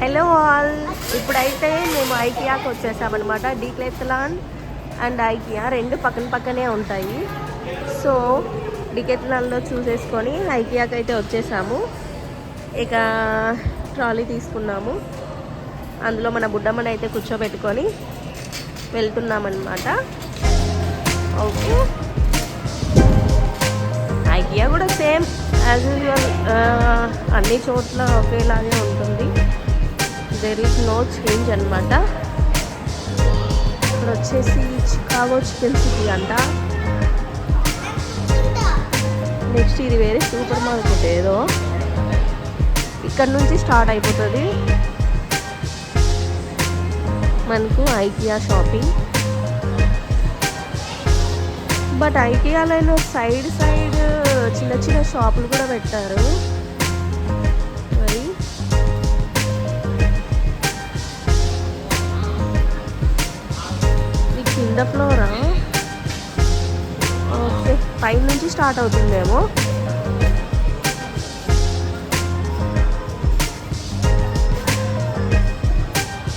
Hello all ఇప్పుడైతే మేము ఐకియాకి వచ్చేసామన్నమాట డీక్లెత్లాన్ అండ్ ఐకియా రెండు పక్కన పక్కనే ఉంటాయి. సో డికెత్లాన్లో చూసేసుకొని ఐకియాకి అయితే వచ్చేసాము. ఇక ట్రాలీ తీసుకున్నాము. అందులో మన బుడ్డమ్మని అయితే కూర్చోబెట్టుకొని వెళ్తున్నామన్నమాట. ఓకే. ఐకియా కూడా సేమ్ యాజ్ యూజువల్ అన్ని చోట్ల ఒకేలాగే ఉంటుంది. దేర్ ఈస్ నో చేంజ్ అనమాట ఇక్కడ వచ్చేసి చికాగో చికెన్ సిటీ అంట. నెక్స్ట్ ఇది వేరే సూపర్ మార్కెట్ ఏదో. ఇక్కడ నుంచి స్టార్ట్ అయిపోతుంది. మనకు ఐకియా షాపింగ్. బట్ ఐకియాలో సైడ్ సైడ్ చిన్న చిన్న షాపులు కూడా పెట్టారు. పెద్ద కింద ఫ్లోరా? ఓకే పైన నుంచి స్టార్ట్ అవుతుందేమో.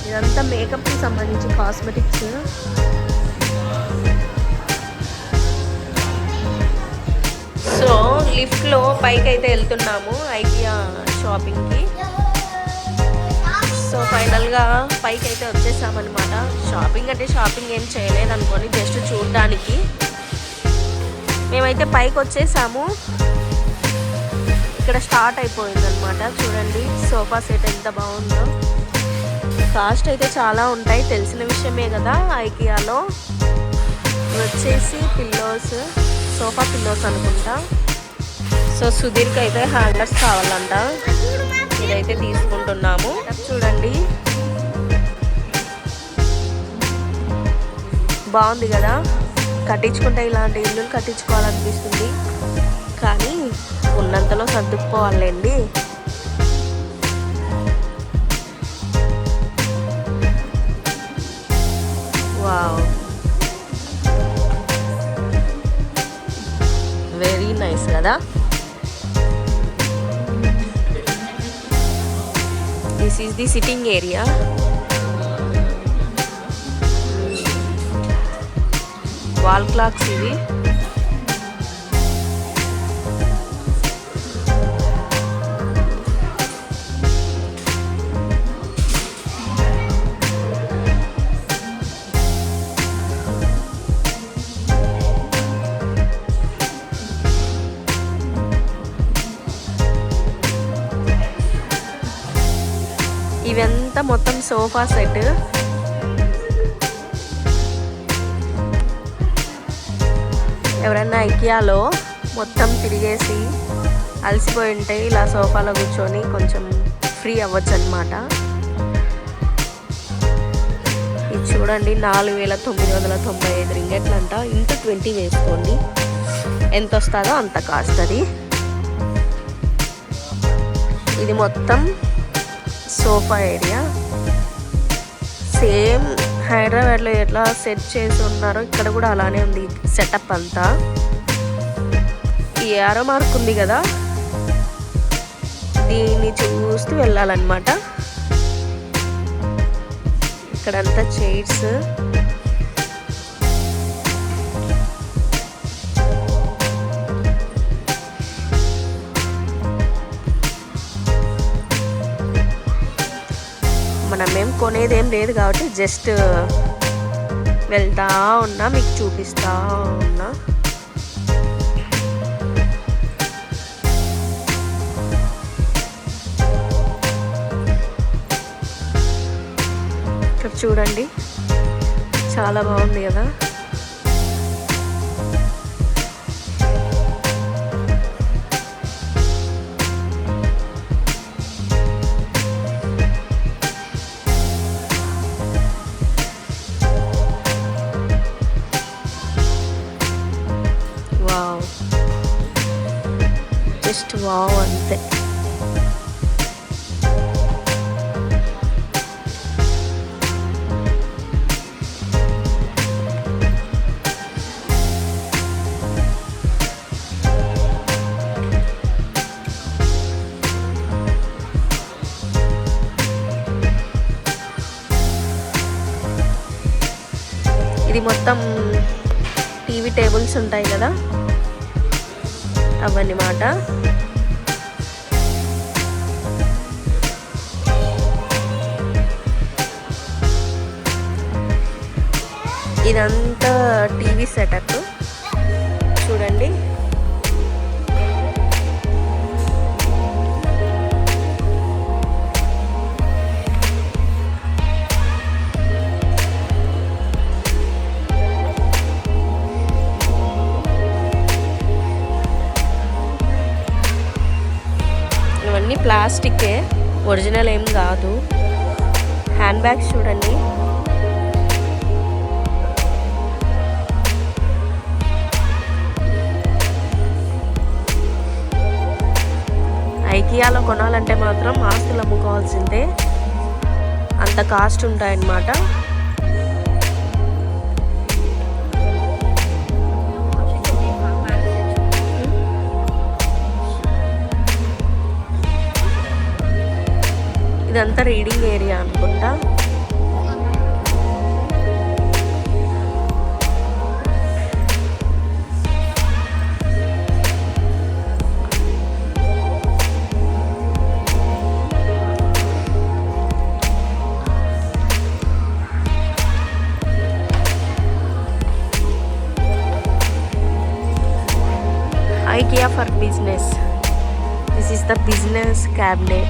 ఇదంతా మేకప్కి సంబంధించి కాస్మెటిక్స్ సో లిఫ్ట్లో పైకి అయితే వెళ్తున్నాము ఐకియా షాపింగ్కి. సో ఫైనల్గా పైకి అయితే వచ్చేసామన్నమాట. షాపింగ్ అంటే షాపింగ్ ఏం చేయలేదు అనుకోని జస్ట్ చూడడానికి. మేమైతే పైకి వచ్చేసాము. ఇక్కడ స్టార్ట్ అయిపోయింది అనమాట చూడండి సోఫా సెట్ ఎంత బాగుందో. కాస్ట్ అయితే చాలా ఉంటాయి తెలిసిన విషయమే కదా ఐకియాలో వచ్చేసి పిల్లోస్ సోఫా పిల్లోస్ అనుకుంటా. సో సుధీర్కి అయితే హ్యాంగర్స్ కావాలంట. ఇదైతే తీసుకుంటున్నాము. చూడండి. బాగుంది కదా? కట్టించుకుంటే ఇలాంటి ఇల్లులు కట్టించుకోవాలనిపిస్తుంది. కానీ ఉన్నంతలో సర్దుకుపోవాలండి. వావ్. వెరీ నైస్ కదా? This is the sitting area wall clocks ఇవి. Sofa set. ఎవరైనా ఐకియాలో మొత్తం తిరిగేసి అలసిపోయి ఉంటే ఇలా సోఫాలో కూర్చొని కొంచెం ఫ్రీ అవ్వచ్చు అనమాట ఇది చూడండి నాలుగు వేల తొమ్మిది వందల తొంభై ఐదు రింగెట్లంట. ఇంటూ ట్వంటీ వేసుకోండి ఎంత వస్తుందో అంత కాస్ట్ అది. ఇది మొత్తం సోఫా ఏరియా. సేమ్ హైదరాబాద్లో ఎట్లా సెట్ చేసి ఉన్నారో ఇక్కడ కూడా అలానే ఉంది సెటప్ అంతా. ఈ ఏరో మార్క్ ఉంది కదా? దీన్ని చూస్తూ వెళ్ళాలన్నమాట. ఇక్కడంతా చైర్స్. మేము కొనేదేం కొనేది ఏం లేదు కాబట్టి జస్ట్ వెళ్తా ఉన్నా మీకు చూపిస్తా ఉన్నా. ఇక్కడ చూడండి చాలా బాగుంది కదా. జస్ట్ వావ్ అంతే ఇది మొత్తం టీవీ టేబుల్స్ ఉంటాయి కదా? అవన్నమాట. ఇదంతా టీవీ సెటప్ చూడండి. ఇవన్నీ ప్లాస్టికే. ఒరిజినల్ ఏం కాదు. హ్యాండ్ బ్యాగ్స్ చూడండి. కియాలో కొనాలంటే మాత్రం ఆస్తులు అమ్ముకోవాల్సిందే. అంత కాస్ట్ ఉంటాయన్నమాట. ఇదంతా రీడింగ్ ఏరియా అనుకుంటా. IKEA for business. This is the business cabinet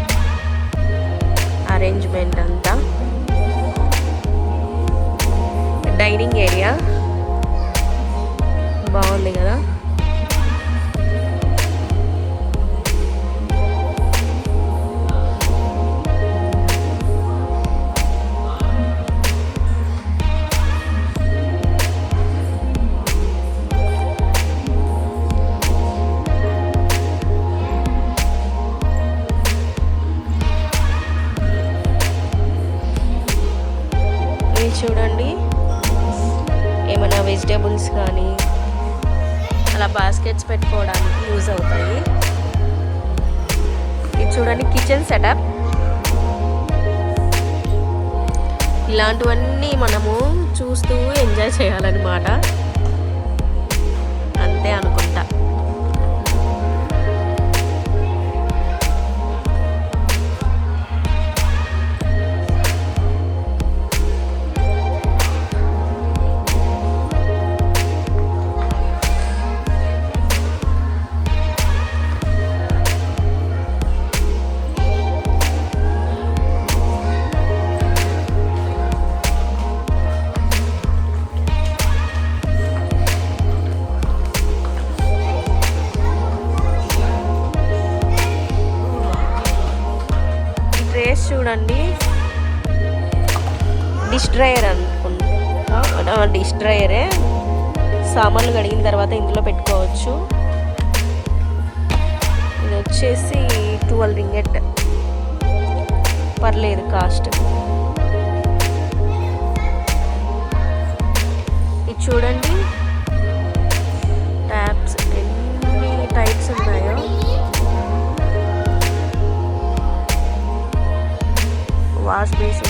arrangement అంతా డైనింగ్ ఏరియా బాగుంది కదా చూడండి. ఏమైనా వెజిటేబుల్స్ కానీ అలా బాస్కెట్స్ పెట్టుకోవడానికి యూజ్ అవుతాయి. ఇది చూడండి కిచెన్ సెటప్ ఇలాంటివన్నీ మనము చూస్తూ ఎంజాయ్ చేయాలన్నమాట. చూడండి. డిష్ డ్రైయర్ అనుకుంటా డిష్ డ్రయరే సామాన్లు కడిగిన తర్వాత ఇందులో పెట్టుకోవచ్చు. ఇది వచ్చేసి ట్వెల్వ్ రింగెట్ పర్లేదు కాస్ట్. ఇది చూడండి. వాష్ బేసిన్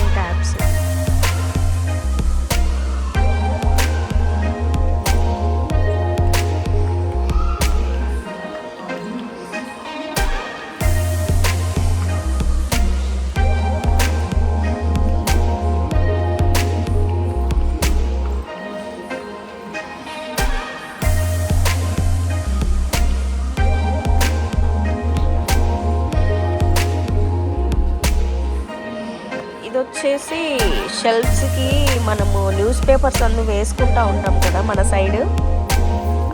షెల్ఫ్స్కి మనము న్యూస్ పేపర్స్ అన్నీ వేసుకుంటా ఉంటాం కదా మన సైడ్.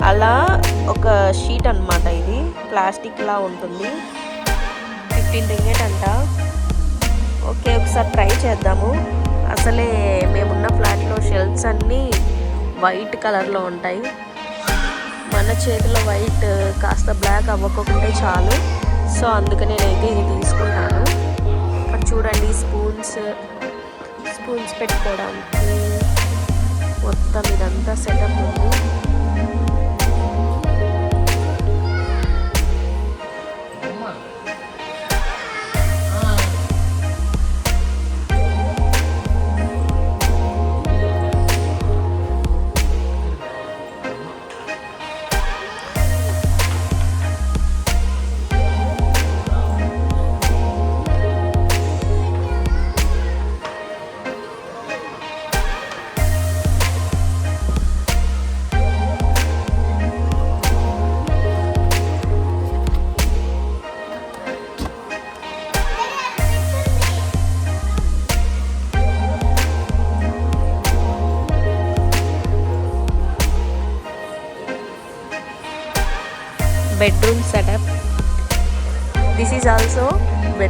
అలా ఒక షీట్ అన్నమాట ఇది. ప్లాస్టిక్ లా ఉంటుంది. ఫిఫ్టీన్ రింగేట్ అంట. ఓకే ఒకసారి ట్రై చేద్దాము. అసలే మేమున్న ఫ్లాట్లో షెల్ఫ్స్ అన్నీ వైట్ కలర్లో ఉంటాయి. మన చేతిలో వైట్ కాస్త బ్లాక్ అవ్వకుంటే చాలు. సో అందుకని నేనైతే ఇది తీసుకుంటాను చూడండి స్పూన్స్ స్పూన్స్ పెట్టుకోవడానికి మొత్తం ఇదంతా సెటప్ ఉంది.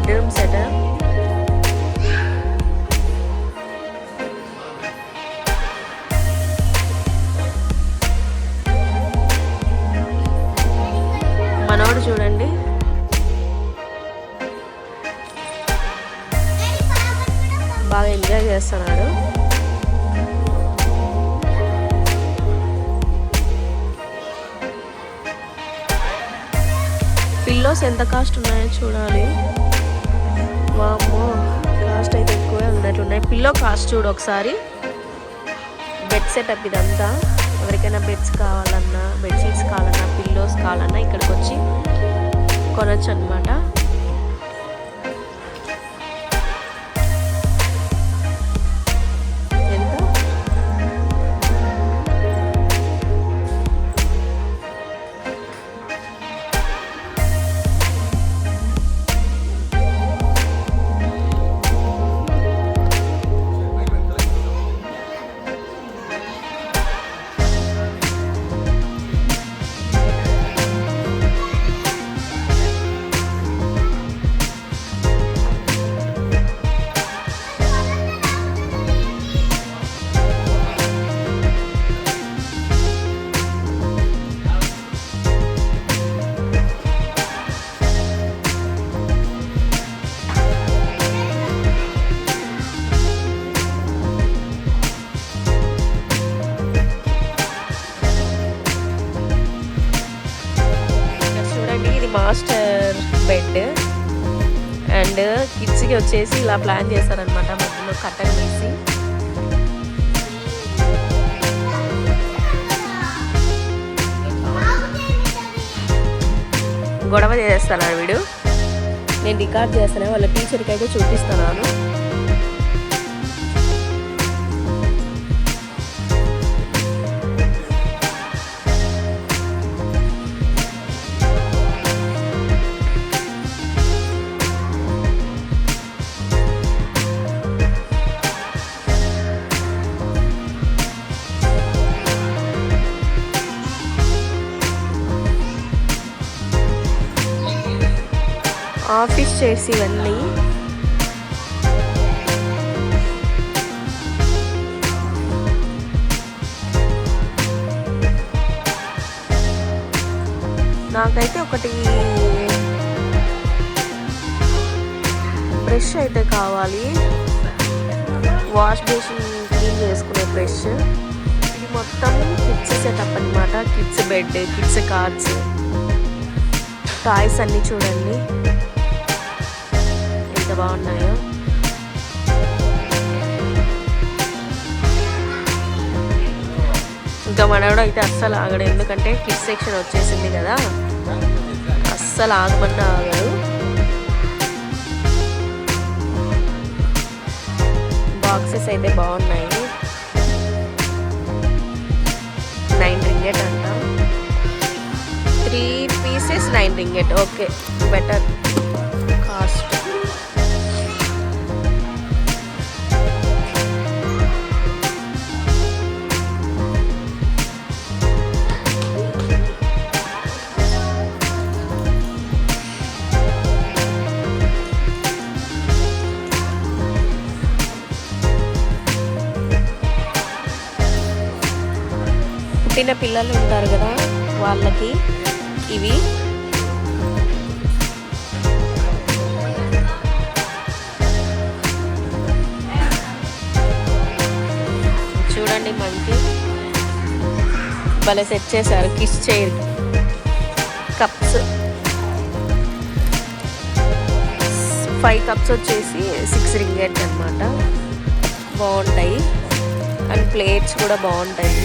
బెడ్రూమ్ సెటప్ మనోడు చూడండి. బాగా ఎంజాయ్ చేస్తున్నాడు. పిల్లోస్ ఎంత కాస్ట్ ఉన్నాయో చూడాలి. ఎక్కువే పిల్లో కాస్ట్ చూడు ఒకసారి. బెడ్ సెటప్ ఇదంతా. ఎవరికైనా బెడ్స్ కావాలన్నా బెడ్షీట్స్ కావాలన్నా పిల్లోస్ కావాలన్నా ఇక్కడికి వచ్చి కొనొచ్చు అనమాట కిడ్స్కి వచ్చేసి ఇలా ప్లాన్ చేశారనమాట మధ్యలో కట్టలు వేసి గొడవ చేస్తాను వీడు? నేను రికార్డ్ చేస్తాను వాళ్ళ టీచర్కి అయితే చూపిస్తున్నాను. ఆఫీస్ చేసి ఇవన్నీ నాకైతే ఒకటి బ్రష్ అయితే కావాలి. వాష్ బేసిన్ క్లీన్ చేసుకునే బ్రష్. ఇది మొత్తం కిడ్స్ సెటప్ అనమాట kids bed kids cards. Toys అన్నీ చూడండి. బాగున్నాయో? ఇంకా మనవడం అయితే అస్సలు ఆగడు. ఎందుకంటే కిడ్స్ సెక్షన్ వచ్చేసింది కదా. అస్సలు ఆగమన్నా ఆగడు బాక్సెస్ అయితే బాగున్నాయి. నైన్ రింగెట్ అంట. Three pieces nine ringgit. Okay better cost. పుట్టిన పిల్లలు ఉంటారు కదా వాళ్ళకి ఇవి. చూడండి మంచి భలే సెట్ చేశారు kids chair cups five cups వచ్చేసి సిక్స్ రింగెట్ అనమాట బాగుంటాయి. అండ్ ప్లేట్స్ కూడా బాగుంటాయి.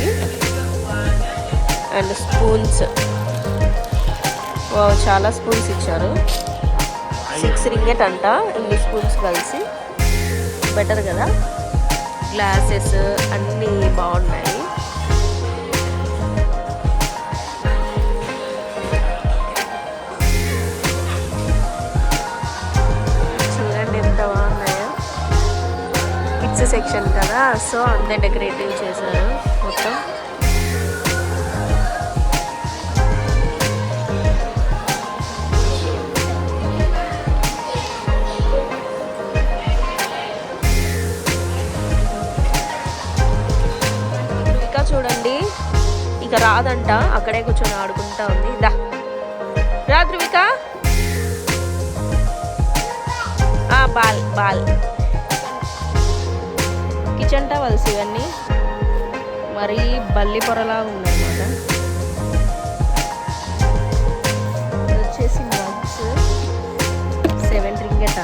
And spoons. చాలా స్పూన్స్ ఇచ్చారు. సిక్స్ రింగెట్ అంట ఇన్ని స్పూన్స్ కలిసి. బెటర్ కదా? గ్లాసెస్ అన్నీ బాగున్నాయి. చూడండి ఎంత బాగున్నాయో. కిడ్స్ సెక్షన్ కదా సో అంతే డెకరేటివ్ చేశారు మొత్తం. ఇంకా రాదంట. అక్కడే కూర్చొని ఆడుకుంటా ఉంది. దా. రాత్రివిక బాల్ బాల్. కిచెన్ టవల్స్ ఇవన్నీ మరీ బల్లి పొరలా ఉందన్నమాట వచ్చేసి mugs seven ringgit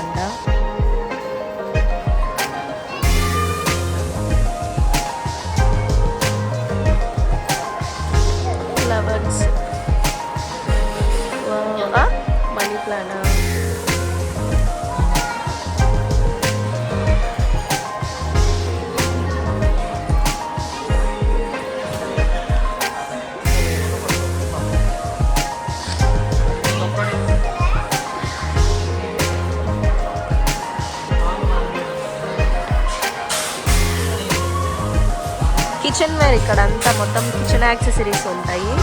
kitchen accessories ఉంటాయి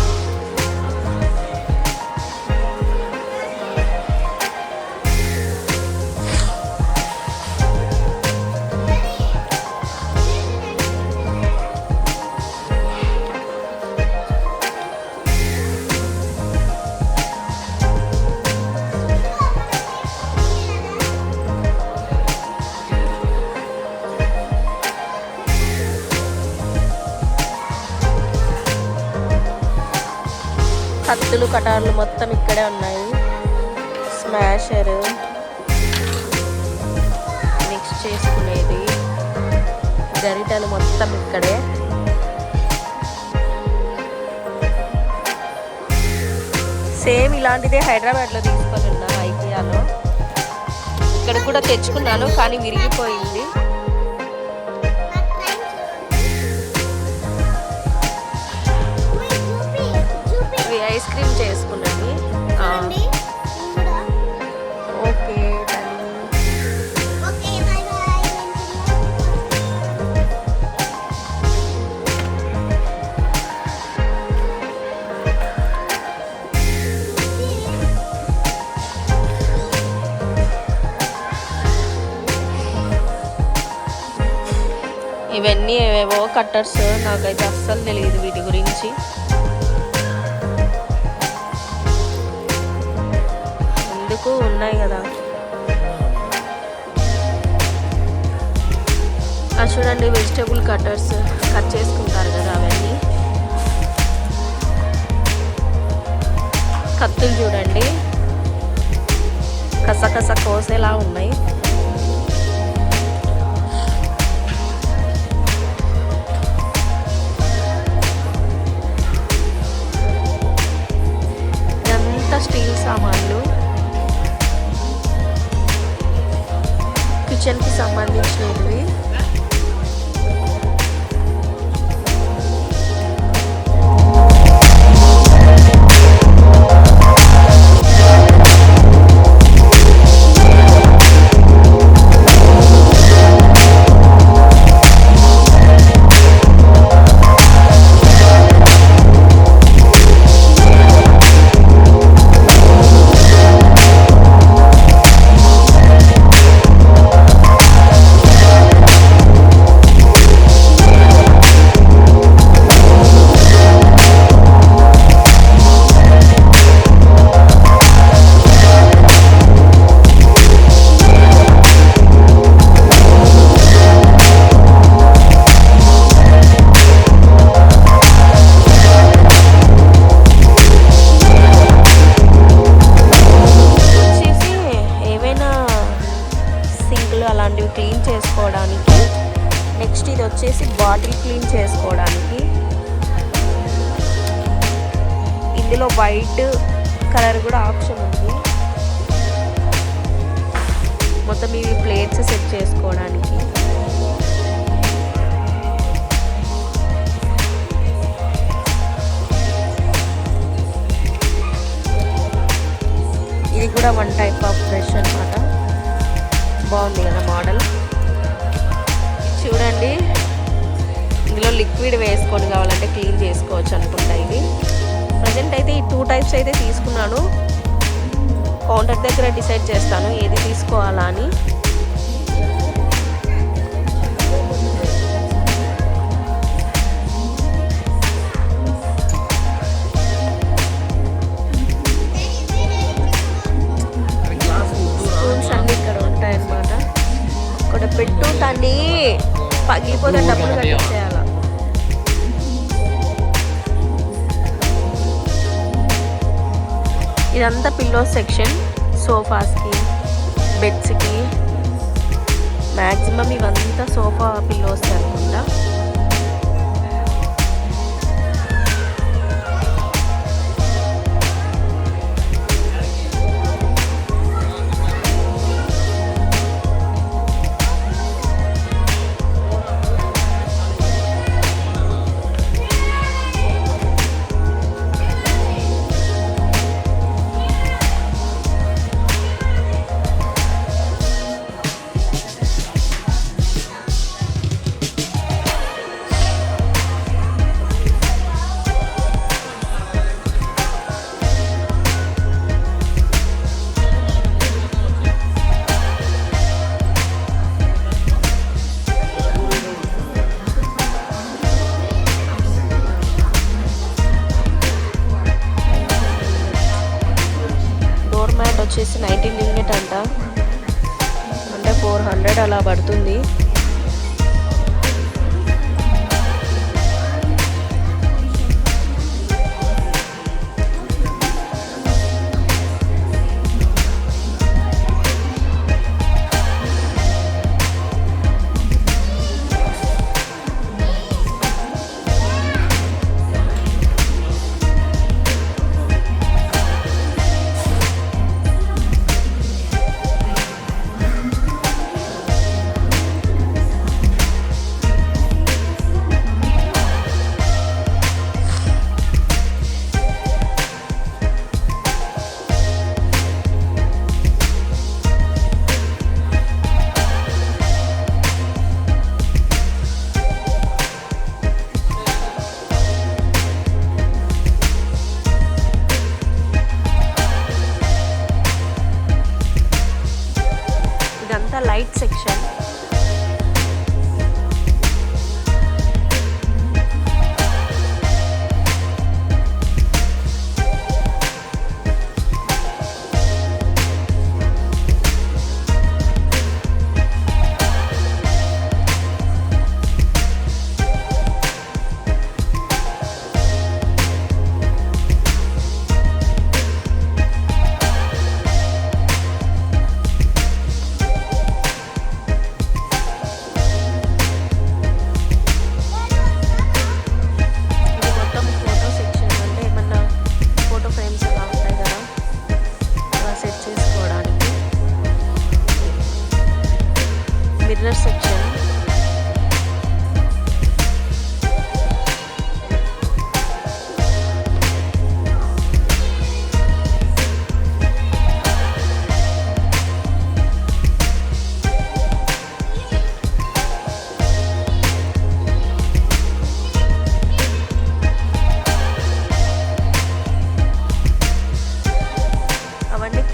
కత్తులు కటార్లు మొత్తం ఇక్కడే ఉన్నాయి. స్మాషర్. మిక్స్ చేసుకునేది. గరిటలు మొత్తం ఇక్కడే. సేమ్ ఇలాంటిదే హైదరాబాద్లో తీసుకొని ఉన్నా ఐకియాలో. ఇక్కడ కూడా తెచ్చుకున్నాను కానీ విరిగిపోయింది. ఐస్ క్రీమ్ చేసుకున్నవి ఆ, ఓకే ఇవన్నీ ఏవేవో కట్టర్స్. నాకైతే అస్సలు తెలియదు వీటి గురించి. ఎందుకు ఉన్నాయి కదా. అది చూడండి వెజిటేబుల్ కట్టర్స్ కట్ చేసుకుంటారు కదా అవన్నీ. కత్తులు చూడండి. కసకస కోసేలా ఉన్నాయి. ఇదంతా స్టీల్ సామాన్లు. కిచెన్కి సంబంధించినవి. వైట్ కలర్ కూడా ఆప్షన్ ఉంది. మొత్తం ఇవి ప్లేట్స్ సెట్ చేసుకోవడానికి. ఇది కూడా వన్ టైప్ ఆఫ్ బ్రష్ అనమాట బాగుంది కదా మోడల్ చూడండి. ఇందులో లిక్విడ్ వేసుకొని కావాలంటే క్లీన్ చేసుకోవచ్చు అనుకుంటా ఇది. ప్రజెంట్ అయితే ఈ టూ టైప్స్ అయితే తీసుకున్నాను. కౌంటర్ దగ్గర డిసైడ్ చేస్తాను ఏది తీసుకోవాలా అని. ఇదంతా పిల్లో సెక్షన్ సోఫాస్కి బెడ్స్కి మ్యాక్సిమం ఇవంతా సోఫా పిల్లోస్ అనమాట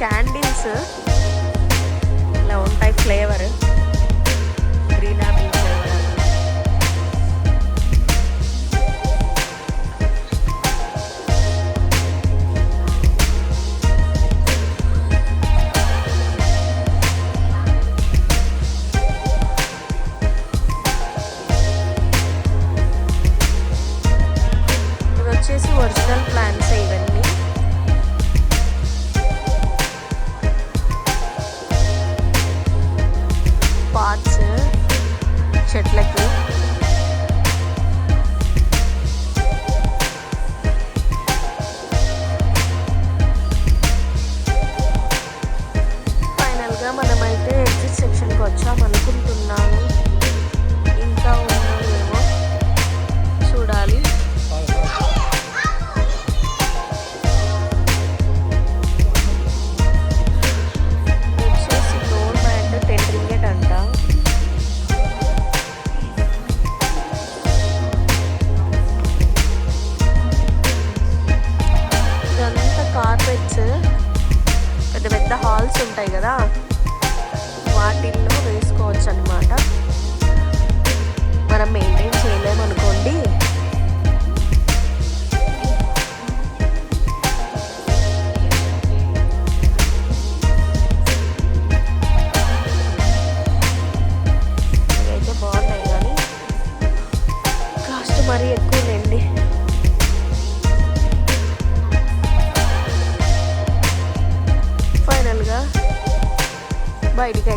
ക്യാൻഡിൽസ്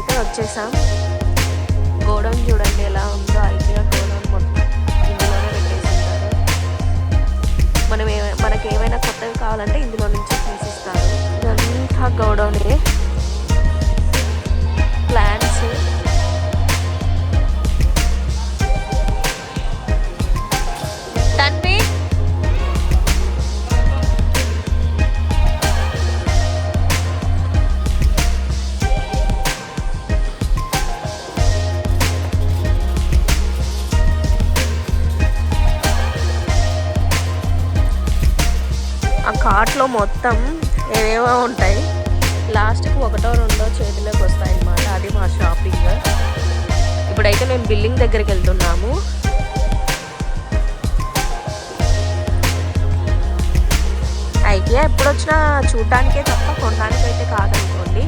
అయితే వచ్చేసాం? గోడౌన్ చూడండి ఎలా ఉందో ఐకియా గోడౌన్ మొత్తం ఇందులోనే పెట్టేసింటారు మనం ఏ మనకి ఏమైనా కొత్తవి కావాలంటే ఇందులో నుంచి తీసిస్తారు. ఇదంతా గోడౌనే. కార్ట్లో మొత్తం ఏవేవో ఉంటాయి. లాస్ట్కి ఒకటో రెండో చేతిలోకి వస్తాయి అన్నమాట అది మా షాపింగ్. ఇప్పుడైతే మేము బిల్డింగ్ దగ్గరికి వెళ్తున్నాము. ఐకియా ఎప్పుడు వచ్చినా చూడటానికే తప్ప కొనడానికి అయితే కాదనుకోండి.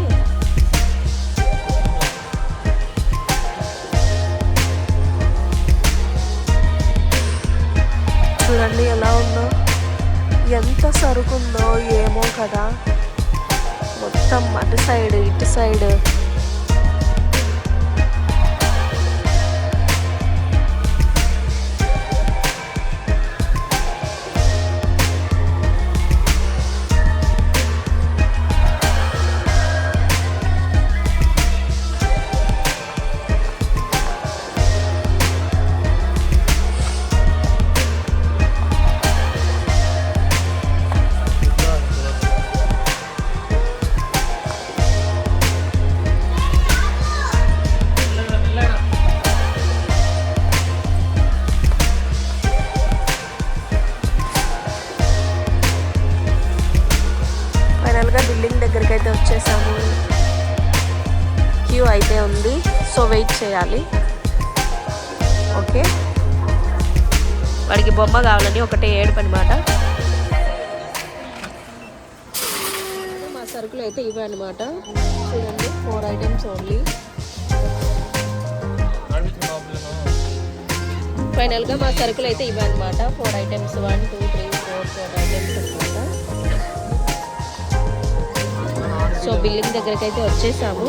చూడండి ఎలా ఉందో. ఎంత సరుకుందో ఏమో కదా. మొత్తం అటు సైడ్ ఇటు సైడ్. ఉంది. సో వెయిట్ చేయాలి. ఓకే వాడికి బొమ్మ కావాలని ఒకటే ఏడుపు అనమాట మా సరుకులు అయితే ఇవే అనమాట చూడండి ఫోర్ ఐటమ్స్ ఓన్లీ ఫైనల్గా మా సరుకులు అయితే ఇవే అనమాట four items one two three four four items అనమాట సో బిల్డింగ్ దగ్గరకైతే వచ్చేసాము.